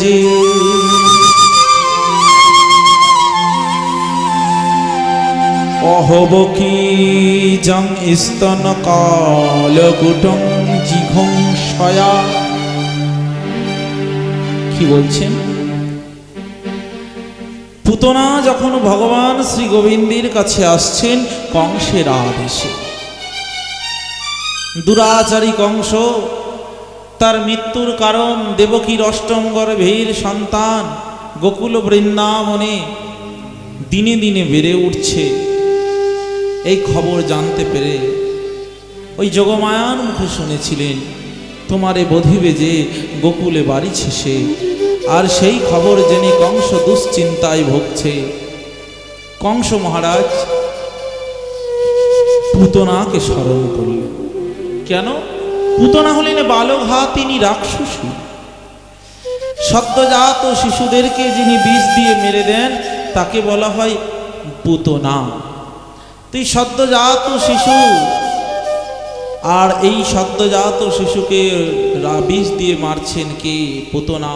যে অহবকি জং স্তন কালকুটং জিঘং সয়া। কি বলছেন পুতনা যখন ভগবান শ্রী গোবিন্দের কাছে আসছেন, কংসের আদেশে। দুরাচারী কংস তার মৃত্যুর কারণ দেবকীর অষ্টম গর্ভের সন্তান গোকুল বৃন্দাবনে দিনে দিনে বেড়ে উঠছে। এই খবর জানতে পেরে ওই যোগমায়ার মুখে শুনেছিলেন, তোমারে বধিবে যে গোকুলে বাড়িছে সে আর সেই খবর জেনে কংস দুশ্চিন্তায় ভুগছে। কংস মহারাজ পুতনাকে স্মরণ করলেন। কেন? পুতনা হলেন বালঘা তিনি রাক্ষসী। সদ্যজাত শিশুদেরকে যিনি বিষ দিয়ে মেরে দেন, তাকে বলা হয় পুতনা তুই সদ্যজাত শিশু, আর এই সদ্যজাত শিশুকে বিষ দিয়ে মারছেন কে? পুতনা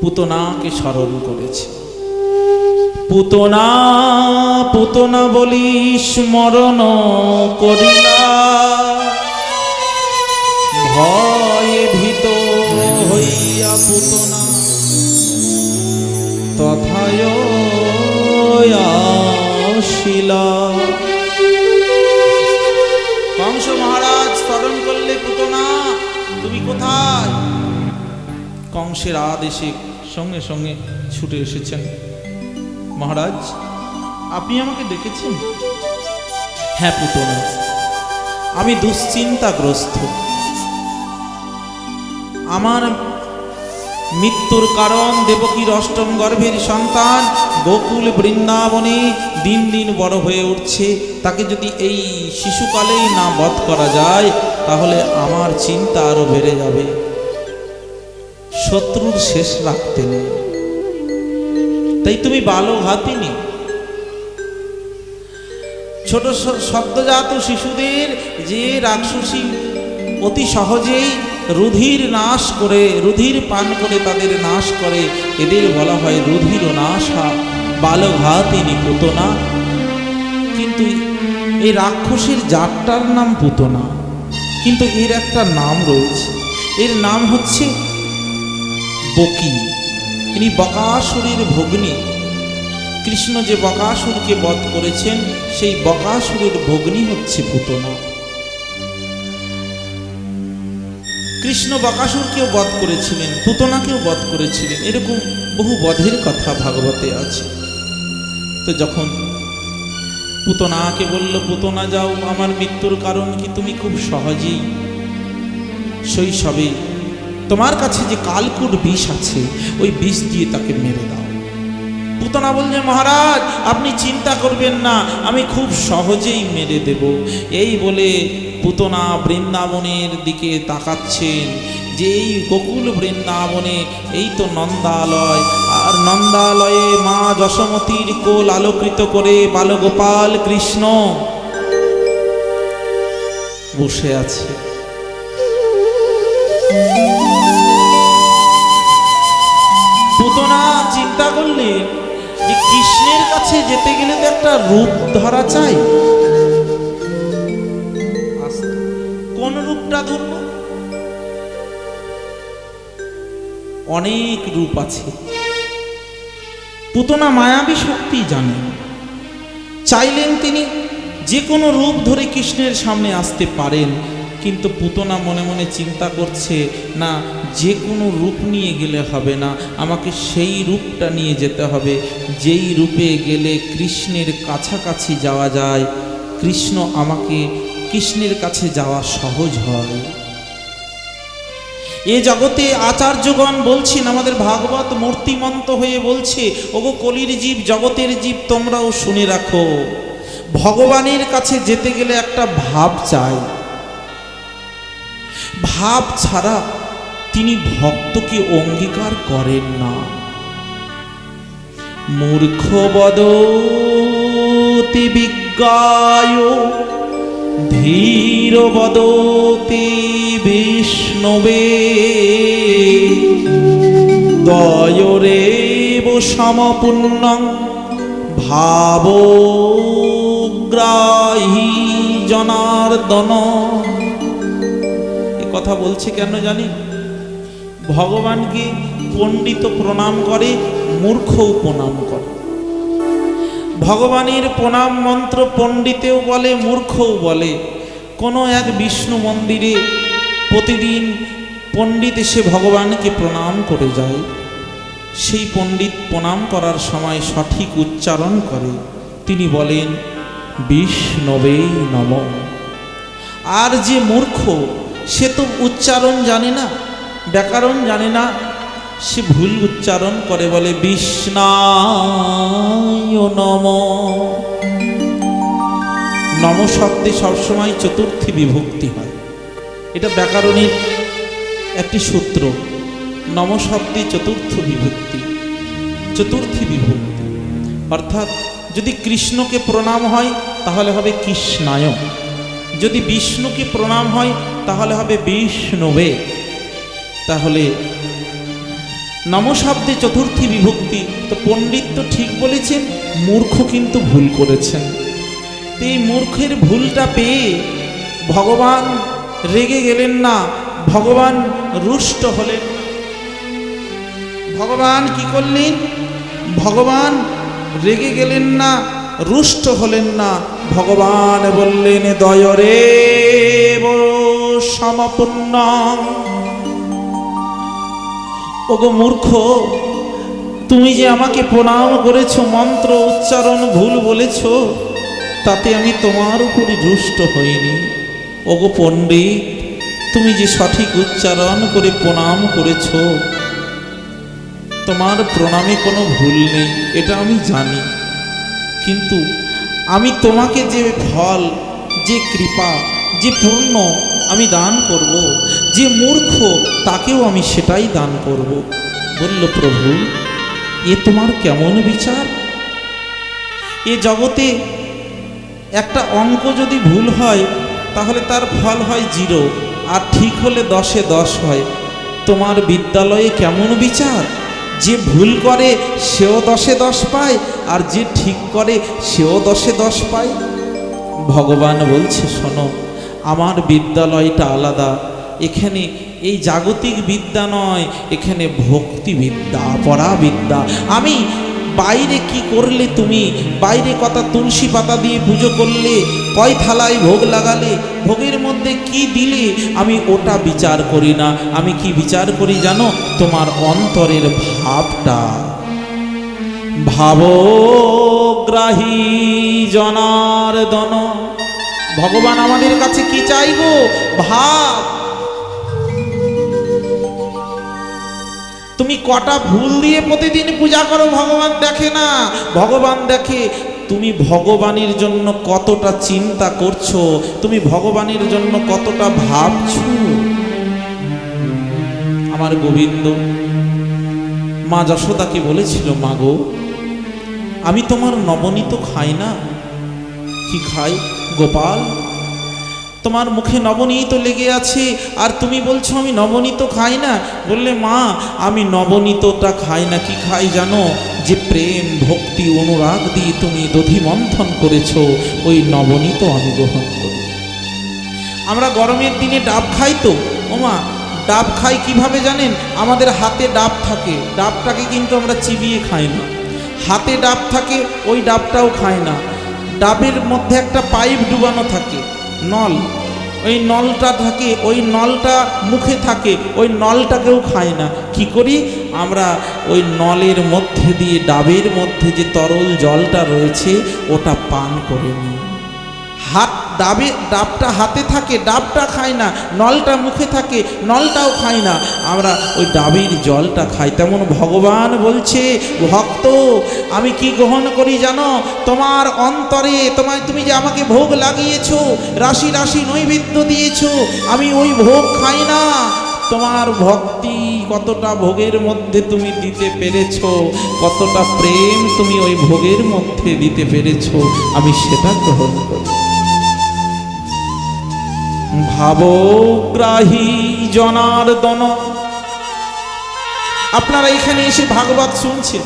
পুতনাকে স্মরণ করেছে। পুতনা পুতনা বলি স্মরণ করিলা। ভয়ে ভীত হইয়া পুতনা, তথায় আসিলা। কংস মহারাজ, স্মরণ করলে পুতনা, তুমি কোথায়? কংসের আদেশে সঙ্গে সঙ্গে ছুটে এসেছেন। মহারাজ, আপনি আমাকে ডেকেছেন হ্যাঁ পুতনা। আমি দুশ্চিন্তাগ্রস্ত। আমার মৃত্যুর কারণ দেবকীর অষ্টম গর্ভের সন্তান গোকুল বৃন্দাবনে দিন দিন বড় হয়ে উঠছে। তাকে যদি এই শিশুকালেই না বধ করা যায়, তাহলে আমার চিন্তা আরও বেড়ে যাবে। শত্রুর শেষ রাখতে নেই। তাই তুমি বালো হাতিনি। ছোট সদ্যজাত শিশুদের যে রাক্ষসী অতি সহজেই রুধির নাশ করে, রুধির পান করে তাদের নাশ করে, এদের বলা হয় রুধির নাশা বালঘাতিনী পুতনা। কিন্তু এই রাক্ষসীর জাতটার নাম পুতনা। কিন্তু এর একটা নাম রয়েছে। এর নাম হচ্ছে বকি। ইনি বকাসুরের ভগ্নী। কৃষ্ণ যে বকাসুরকে বধ করেছেন, সেই বকাসুরের ভগ্নী হচ্ছে পুতনা কৃষ্ণ বকাসুরকেও বধ করেছিলেন পুতনাকেও বধ করেছিলেন। এরকম বহু বধের কথা ভাগবতে আছে। তো যখন পুতনাকে বলল পুতনা যাও, আমার মৃত্যুর কারণ কি তুমি খুব সহজেই শৈশবে তোমার কাছে যে কালকুট বিষ আছে, ওই বিষ দিয়ে তাকে মেরে দাও। পুতনা বলছে মহারাজ, আপনি চিন্তা করবেন না, আমি খুব সহজেই মেরে দেব। এই বলে পুতনা বৃন্দাবনের দিকে তাকাচ্ছেন। যে এই গোকুল বৃন্দাবনে, এই তো নন্দালয়, আর নন্দালয়ে মা যশোমতীর কোল আলোকৃত করে বালগোপাল কৃষ্ণ বসে আছে। চিন্তা করলেন যে কৃষ্ণের কাছে যেতে গেলে তো একটা রূপ ধরা চাই। কোন রূপটা ধরব? অনেক রূপ আছে। পুতনা মায়াবী শক্তি জানে। চাইলেন তিনি যে কোনো রূপ ধরে কৃষ্ণের সামনে আসতে পারেন। কিন্তু পুতনা মনে মনে চিন্তা করছে, না যে কোনো রূপ নিয়ে গেলে হবে না, আমাকে সেই রূপটা নিয়ে যেতে হবে। যেই রূপে গেলে কৃষ্ণের কাছাকাছি যাওয়া যায়, কৃষ্ণ আমাকে কৃষ্ণের কাছে যাওয়া সহজ হয়। এ জগতে আচার্যগণ বলছেন, আমাদের ভাগবত মূর্তিমন্ত হয়ে বলছে, ওগো কলির জীব, জগতের জীব, তোমরাও শুনে রাখো। ভগবানের কাছে যেতে গেলে একটা ভাব চাই। ভাব ছাড়া তিনি ভক্তকে অঙ্গীকার করেন না। মূর্খ বদতি বিজ্ঞায়, ধীর বদতি বিষ্ণবে। দয়রেব সমপুণ্যং ভাবগ্রাহী জনার্দন। কথা বলছে কেন জানি? ভগবানকে পণ্ডিত প্রণাম করে, মূর্খও প্রণাম করে? ভগবানের প্রণাম মন্ত্র পণ্ডিতেও বলে, মূর্খও বলে। কোনো এক বিষ্ণু মন্দিরে প্রতিদিন পণ্ডিত এসে ভগবানকে প্রণাম করে যায়। সেই পণ্ডিত প্রণাম করার সময় সঠিক উচ্চারণ করে। তিনি বলেন, বিষ্ণবে নম। আর যে মূর্খ সে তো উচ্চারণ জানে না, ব্যাকরণ জানে না। সে ভুল উচ্চারণ করে বলে, বিষ্ণায় নম। নম শব্দে সবসময় চতুর্থী বিভক্তি হয়। এটা ব্যাকরণের একটি সূত্র। নম শব্দে চতুর্থ বিভক্তি, চতুর্থী বিভক্তি। অর্থাৎ যদি কৃষ্ণকে প্রণাম হয়, তাহলে হবে কৃষ্ণায়। যদি বিষ্ণুকে প্রণাম হয়, তাহলে হবে বিষ্ণুবে। তাহলে নম শব্দে চতুর্থী বিভক্তি, তো পণ্ডিত তো ঠিক বলেছেন, মূর্খ কিন্তু ভুল করেছেন। তো এই মূর্খের ভুলটা পেয়ে ভগবান রেগে গেলেন না, ভগবান রুষ্ট হলেন ভগবান কি করলেন? ভগবান রেগে গেলেন না রুষ্ট হলেন না। ভগবান বললেন, দয়রে সমপূর্ণ ওগো মূর্খ, তুমি যে আমাকে প্রণাম করেছ, মন্ত্র উচ্চারণ ভুল বলেছ, তাতে আমি তোমার উপরই রুষ্ট হইনি। ওগো পণ্ডিত, তুমি যে সঠিক উচ্চারণ করে প্রণাম করেছ, তোমার প্রণামে কোনো ভুল নেই, এটা আমি জানি। কিন্তু আমি তোমাকে যে ফল, যে কৃপা, যে পূর্ণ আমি দান করব, যে মূর্খ, তাকেও আমি সেটাই দান করব। বলল, প্রভু, এ তোমার কেমন বিচার? এ জগতে একটা অঙ্ক যদি ভুল হয়, তাহলে তার ফল হয় জিরো, আর ঠিক হলে দশে দশ হয়। তোমার বিদ্যালয়ে কেমন বিচার? যে ভুল করে, সেও দশে দশ পায়, আর যে ঠিক করে, সেও দশে দশ পায়। ভগবান বলছে, শোনো, আমার বিদ্যালয়টা আলাদা। এখানে এই জাগতিক বিদ্যা নয়, এখানে ভক্তি বিদ্যা পড়া বিদ্যা আমি বাইরে কি করলে তুমি? বাইরে কথা তুলসী পাতা দিয়ে পুজো করলে, কয় থালায় ভোগ লাগালে, ভোগের মধ্যে কি দিলে? আমি ওটা বিচার করি না। আমি কি বিচার করি জানো? তোমার অন্তরের ভাবটা। ভাবগ্রাহী জনার্দন, ভগবান আমাদের কাছে কি চাইব? ভাব। তুমি কটা ভুল দিয়ে প্রতিদিন পূজা করো, ভগবান দেখে না। ভগবান দেখে, তুমি ভগবানের জন্য কতটা চিন্তা করছ, তুমি ভগবানের জন্য কতটা ভাবছ? আমার গোবিন্দ, মা যশোদাকে বলেছিল, মা গো, আমি তোমার নবনীত খাই না? কি খাই? গোপাল তোমার মুখে নবনীত লেগে আছে। আর তুমি বলছো, আমি নবনীত খাই না? বললে, মা, আমি নবনীতটা খাই না, কি খাই জানো? যে প্রেম, ভক্তি, অনুরাগ দিয়ে তুমি দধি মন্থন করেছ, ওই নবনীত আমি গ্রহণ করি। আমরা গরমের দিনে ডাব খাই তো। ওমা ডাব খাই কীভাবে জানেন? আমাদের হাতে ডাব থাকে। ডাবটাকে কিন্তু আমরা চিবিয়ে খাই না। হাতে ডাব থাকে, ওই ডাবটাও খাই না। ডাবের মধ্যে একটা পাইপ ডুবানো থাকে। নল। ওই নলটা থাকে, ওই নলটা মুখে থাকে, ওই নলটাকেও খায় না। কি করি? আমরা ওই নলের মধ্যে দিয়ে, ডাবের মধ্যে যে তরল জলটা রয়েছে, ওটা পান করে নিই। হাত ডাবে ডাবটা হাতে থাকে, ডাবটা খায় না, নলটা মুখে থাকে, নলটাও খায় না। আমরা ওই ডাবের জলটা খাই, তেমন ভগবান বলছে, ভক্ত, আমি কি গ্রহণ করি জানো? তোমার অন্তরে, তোমায় তুমি যে আমাকে ভোগ লাগিয়েছো, রাশি রাশি নৈবেদ্য দিয়েছ, আমি ওই ভোগ খাই না। তোমার ভক্তি কতটা ভোগের মধ্যে তুমি দিতে পেরেছ? কতটা প্রেম তুমি ওই ভোগের মধ্যে দিতে পেরেছ? আমি সেটা গ্রহণ করি। ভাবগ্রাহী জনার্দন। আপনারা এখানে এসে ভাগবত শুনছেন।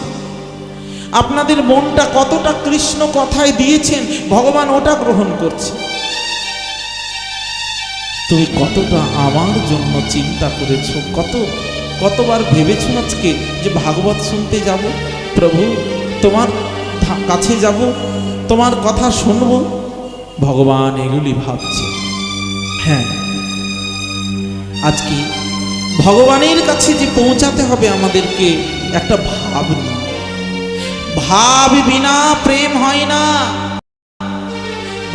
আপনাদের মনটা কতটা কৃষ্ণ কথায় দিয়েছেন, ভগবান ওটা গ্রহণ করছে। তুমি কতটা আমার জন্য চিন্তা করেছ, কত, কতবার ভেবেছো আজকে যে ভাগবত শুনতে যাব? প্রভু, তোমার কাছে যাব, তোমার কথা শুনব। ভগবান এগুলি ভাবছে। হ্যাঁ। আজকে ভগবানের কাছে যে পৌঁছাতে হবে আমাদেরকে একটা ভাব ভাব বিনা প্রেম হয় না।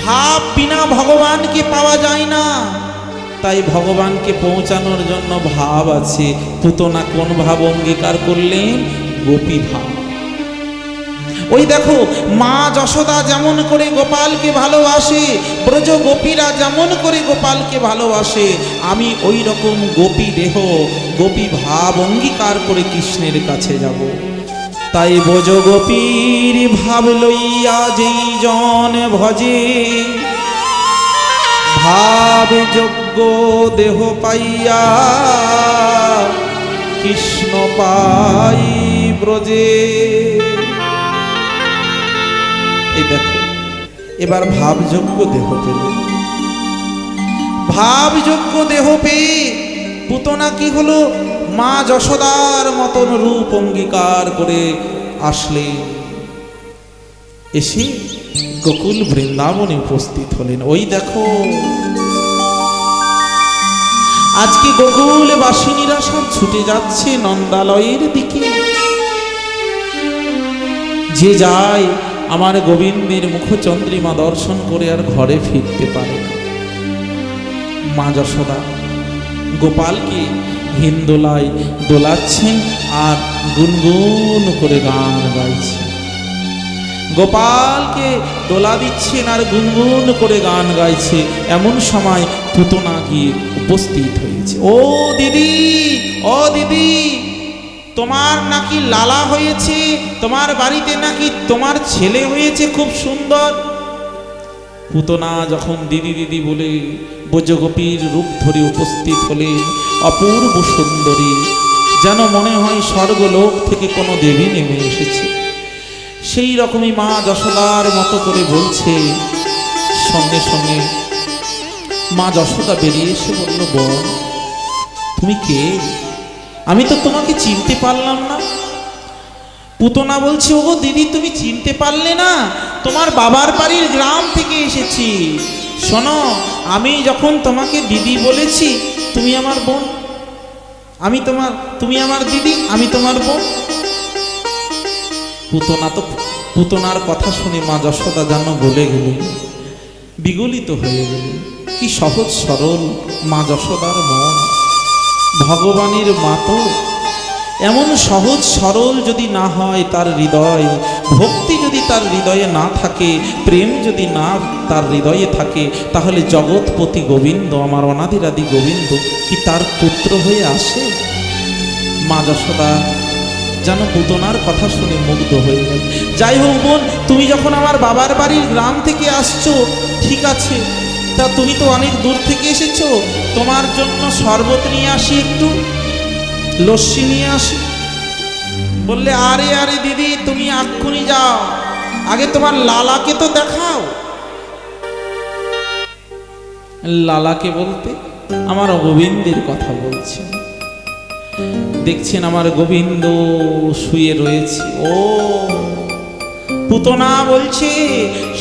ভাব বিনা ভগবানকে পাওয়া যায় না। তাই ভগবানকে পৌঁছানোর জন্য ভাব আছে। পুতনা কোন ভাব অঙ্গীকার করলেন? গোপী ভাব। ওই দেখো, মা যশোদা যেমন করে গোপালকে ভালোবাসে, ব্রজ গোপীরা যেমন করে গোপালকে ভালোবাসে, আমি ওই রকম গোপী দেহ, গোপী ভাব অঙ্গীকার করে কৃষ্ণের কাছে যাব। তাই ব্রজ গোপীর ভাব লইয়া যেই জন ভজে, ভাব যোগ্য দেহ পাইয়া কৃষ্ণ পাই ব্রজে। এবার ভাবযোগ্য দেহ পেল। ভাবযোগ্য দেহ পেয়ে পুতনা কি হলো মা যশোদার মতন রূপ অঙ্গীকার করে আসলে এসে গোকুল বৃন্দাবনে উপস্থিত হলেন। ওই দেখো, আজকে গোকুল বাসিনীরা সব ছুটে যাচ্ছে নন্দালয়ের দিকে। যে যায় আমার গোবিন্দের মুখচন্দ্রিমা দর্শন করে আর ঘরে ফিরতে পারে মা যশোদা, গোপালকে হিন্দোলায় দোলাচ্ছেন আর গুনগুন করে গান গাইছেন। গোপালকে দোলা দিচ্ছেন আর গুনগুন করে গান গাইছে। এমন সময় পুতনা গিয়ে উপস্থিত হয়েছে। ও দিদি ও দিদি তোমার নাকি লালা হয়েছে, তোমার বাড়িতে নাকি তোমার ছেলে হয়েছে খুব সুন্দর। পুতনা যখন দিদি দিদি বলে ব্রজগোপীর রূপ ধরে উপস্থিত হলে, অপূর্ব সুন্দরী, যেন মনে হয় স্বর্গলোক থেকে কোনো দেবী নেমে এসেছে। সেই রকমই মা যশোদার মতো করে বলছে, সঙ্গে সঙ্গে, মা যশোদা বেরিয়ে এসে বলল বোন তুমি কে? আমি তো তোমাকে চিনতে পারলাম না। পুতনা বলছে, ওগো দিদি, তুমি চিনতে পারলে না? তোমার বাবার বাড়ির গ্রাম থেকে এসেছি। শোনো, আমি যখন তোমাকে দিদি বলেছি, তুমি আমার বোন। আমি তোমার, তুমি আমার দিদি, আমি তোমার বোন। পুতনা তো, পুতনার কথা শুনে মা যশোদা যেন বলে গেলেন, বিগলিত হয়ে গেলেন। কি সহজ সরল মা যশোদার মন। ভগবানের মাতো। এমন সহজ সরল যদি না হয় তার হৃদয়, ভক্তি যদি তার হৃদয়ে না থাকে, প্রেম যদি না তার হৃদয়ে থাকে, তাহলে জগৎপতি গোবিন্দ, আমার অনাদিরাদি গোবিন্দ কি তার পুত্র হয়ে আসে? মা যশোদা, যেন পুতনার কথা শুনে মুগ্ধ হয়ে গেল। যাই হোক বোন, তুমি যখন আমার বাবার বাড়ির গ্রাম থেকে আসছো, ঠিক আছে তা তুমি তো অনেক দূর থেকে এসেছ। তোমার জন্য শরবত নিয়ে আসি একটু। লস্যি নিয়ে আসি। বললে, আরে আরে, দিদি, তুমি আক্ষুনি যাও। আগে তোমার লালাকে তো দেখাও। লালাকে বলতে আমার গোবিন্দের কথা বলছে। দেখছেন আমার গোবিন্দ শুয়ে রয়েছে। ও পুতনা বলছে,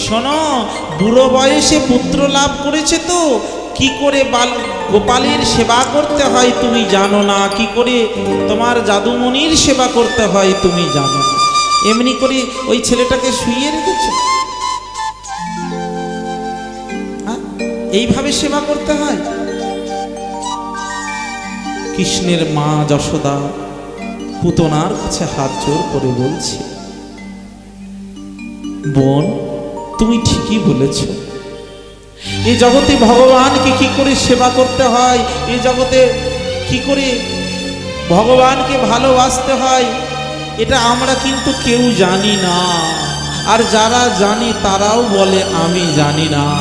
শোনো, বুড়ো বয়সে পুত্র লাভ করেছে তো, কি করে বাল গোপালের সেবা করতে হয় তুমি জানো না, কি করে তোমার জাদুমণির সেবা করতে হয় তুমি জানো না এমনি করে ওই ছেলেটাকে শুয়ে রেখেছ? এইভাবে সেবা করতে হয় কৃষ্ণের মা যশোদা পুতনার কাছে হাত জোর করে বলছে বোন, তুমি ঠিকই বলেছ। এই জগতে ভগবানকে কি করে সেবা করতে হয়? এই জগতে কি করে ভগবানকে ভালোবাসতে হয়? এটা আমরা কিন্তু কেউ জানি না। আর যারা জানি, তারাও বলে, আমি জানি না।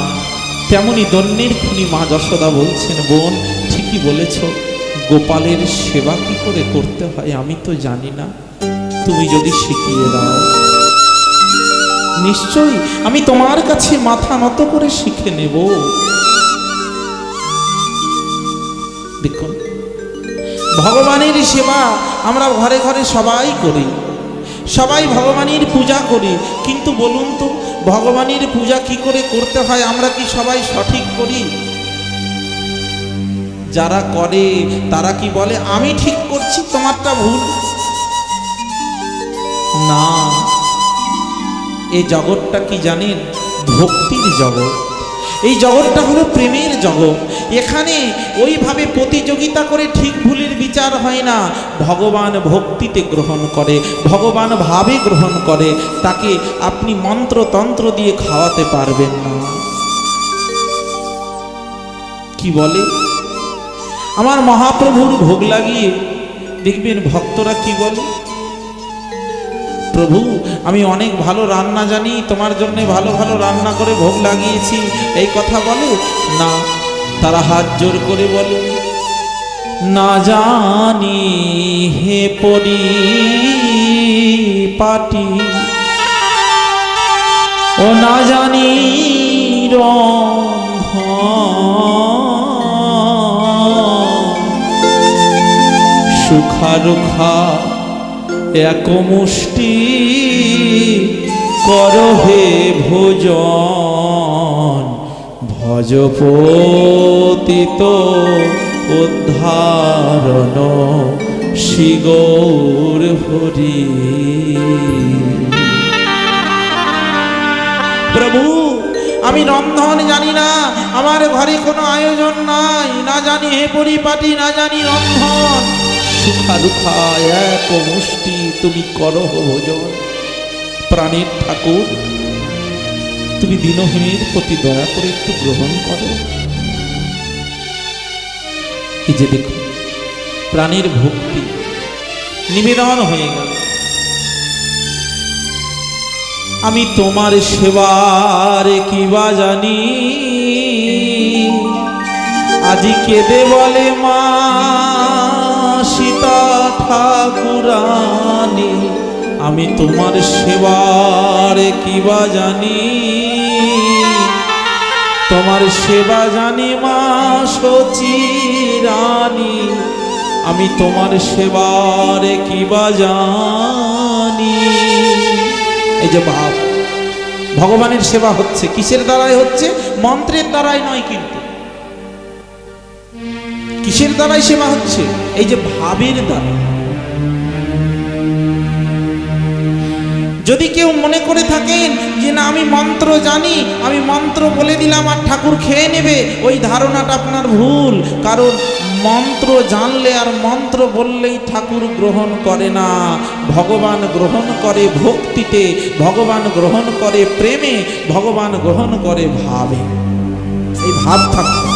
তেমনি দন্যের খুনি মা যশোদা বলছেন, বোন, ঠিকই বলেছ। গোপালের সেবা কি করে করতে হয় আমি তো জানি না। তুমি যদি শিখিয়ে দাও। নিশ্চয়ই আমি তোমার কাছে মাথা নত করে শিখে নেব। দেখুন, ভগবানের সেবা আমরা ঘরে ঘরে সবাই করি। সবাই ভগবানের পূজা করি। কিন্তু বলুন তো, ভগবানের পূজা কি করে করতে হয় আমরা কি সবাই সঠিক করি? যারা করে, তারা কি বলে, আমি ঠিক করছি, তোমারটা ভুল। না। এই জগৎটা কি জানেন? ভক্তির জগৎ। এই জগৎটা হলো প্রেমের জগৎ। এখানে ওইভাবে প্রতিযোগিতা করে ঠিক ভুলের বিচার হয় না। ভগবান ভক্তিতে গ্রহণ করে, ভগবান ভাবে গ্রহণ করে, তাকে আপনি মন্ত্রতন্ত্র দিয়ে খাওয়াতে পারবেন না। কি বলে? আমার মহাপ্রভুর ভোগ লাগিয়ে দেখবেন ভক্তরা কি বলে? প্রভু, আমি অনেক ভালো রান্না জানি, তোমার জন্যে ভালো ভালো রান্না করে ভোগ লাগিয়েছি। এই কথা বলে, না, তারা হাত জোর করে বলে, না জানি হে পরি পাটি ও না জানি সুখা রুখা এক মুষ্টি করহে ভোজন। ভজপতিত উদ্ধারণ শিগৌর হরি। প্রভু, আমি রন্ধন জানি না, আমার ঘরে কোনো আয়োজন নাই। না জানি হে পরিপাটি, না জানি রন্ধন। সুখা রুখা এক মুষ্টি তুমি করহ ভোজন, প্রাণের ঠাকুর। তুমি দিনহীনের প্রতি দয়া করে একটু গ্রহণ করো। এই যে দেখো, প্রাণের ভক্তি নিবেদন হয়ে গেল। আমি তোমার সেবার কিবা জানি। আজি কেঁদে বলে মা, সীতা ঠাকুরানি আমি তোমার সেবার কিবা জানি? তোমার সেবা জানি মা সচি রানী, আমি তোমার সেবার কিবা জানি? এই যে ভাব ভগবানের সেবা হচ্ছে, কিসের দ্বারাই হচ্ছে? মন্ত্রের দ্বারাই নয় কিন্তু। কিসের দ্বারাই সেবা হচ্ছে? এই যে ভাবের দ্বারা। যদি কেউ মনে করে থাকেন যে, না, আমি মন্ত্র জানি, আমি মন্ত্র বলে দিলাম আর ঠাকুর খেয়ে নেবে, ওই ধারণাটা আপনার ভুল। কারণ মন্ত্র জানলে আর মন্ত্র বললেই ঠাকুর গ্রহণ করে না। ভগবান গ্রহণ করে ভক্তিতে, ভগবান গ্রহণ করে প্রেমে, ভগবান গ্রহণ করে ভাবে। এই ভাব থাকতে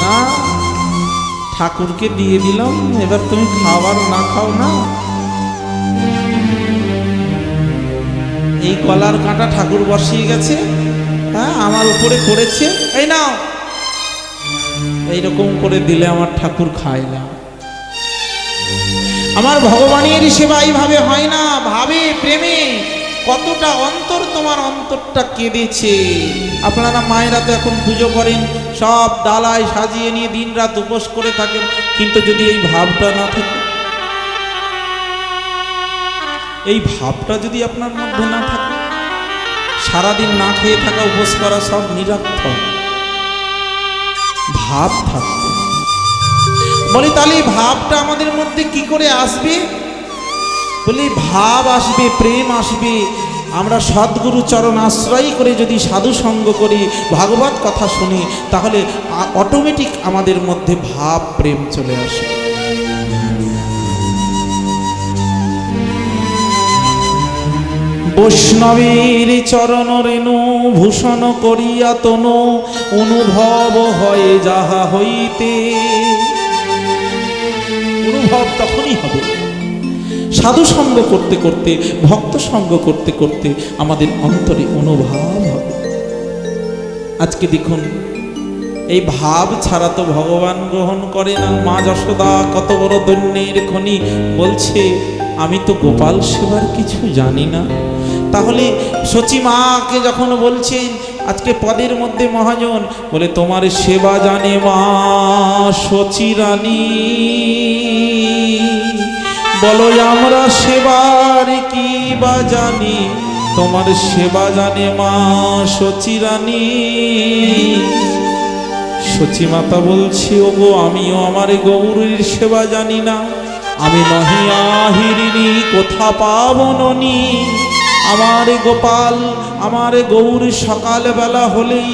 না ঠাকুরকে দিয়ে দিলাম, এবার তুমি খাবার না খাও না। এই কলার কাঁটা ঠাকুর বসিয়ে গেছে হ্যাঁ আমার উপরে পড়েছে এই নাও। এইরকম করে দিলে আমার ঠাকুর খায় না। আমার ভগবানের সেবা এইভাবে হয় না। ভাবে, প্রেমে কতটা অন্তর, তোমার অন্তরটা কেঁদেছে। আপনারা মায়েরা তো এখন পুজো করেন, সব ডালায় সাজিয়ে নিয়ে দিন রাত উপোস করে থাকেন, কিন্তু যদি এই ভাবটা না থাকে? এই ভাবটা যদি আপনার মধ্যে না থাকে? সারাদিন না খেয়ে থাকা, উপোস করা সব নিরর্থক ভাব থাকবে। বলি, তাহলে এই ভাবটা আমাদের মধ্যে কি করে আসবে? বলি, ভাব আসবে, প্রেম আসবে আমরা সদ্গুরু চরণ আশ্রয় করে যদি সাধু সঙ্গ করি, ভাগবত কথা শুনি, তাহলে অটোমেটিক আমাদের মধ্যে ভাব, প্রেম চলে আসে। বৈষ্ণবীর চরণ রেণু ভূষণ করিয়া তনু, অনুভব হয় যাহা হইতে। অনুভব তখনই হবে। সাধু সঙ্গ করতে করতে, ভক্ত সঙ্গ করতে করতে আমাদের অন্তরে অনুভব হবে। আজকে দেখুন, এই ভাব ছাড়া তো ভগবান গ্রহণ করে না। মা যশোদা কত বড় দৈন্যের খনি। বলছে, আমি তো গোপাল সেবার কিছু জানি না। তাহলে সচি মাকে যখন বলছেন, আজকে পদের মধ্যে মহাজন, বলে, তোমার সেবা জানে মা সচি রানী। বলো, আমরা সেবার কি বা জানি? তোমার সেবা জানে মা সচি রানী। সচি মাতা বলছি, ওগো, আমিও আমার গৌরীর সেবা জানি না। আমি নহি আহিরিনি, কোথা পাবননি আমার গোপাল, আমার গৌর সকালবেলা হলেই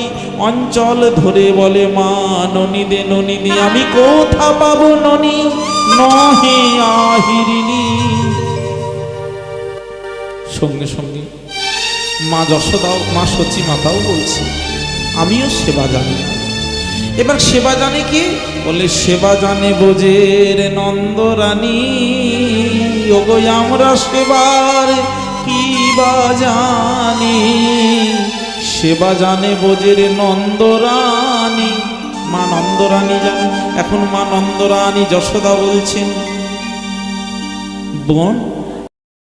অঞ্চল ধরে বলে, মা ননিদে ননিদে আমি কোথা পাবো ননি? নহে আহিরিনি। সঙ্গে সঙ্গে মা যশোদাও মা সচি মাতাও বলছে, আমিও সেবা জানি। এবার সেবা জানে কি? বলে, সেবা জানে বোঝের নন্দরানী। ওগো, আমরা সেবার কি বা জানি, সেবা জানে বোঝের নন্দরানী। মা নন্দরানী জানে, এখন মা নন্দরানী যশোদা বলছেন, বোন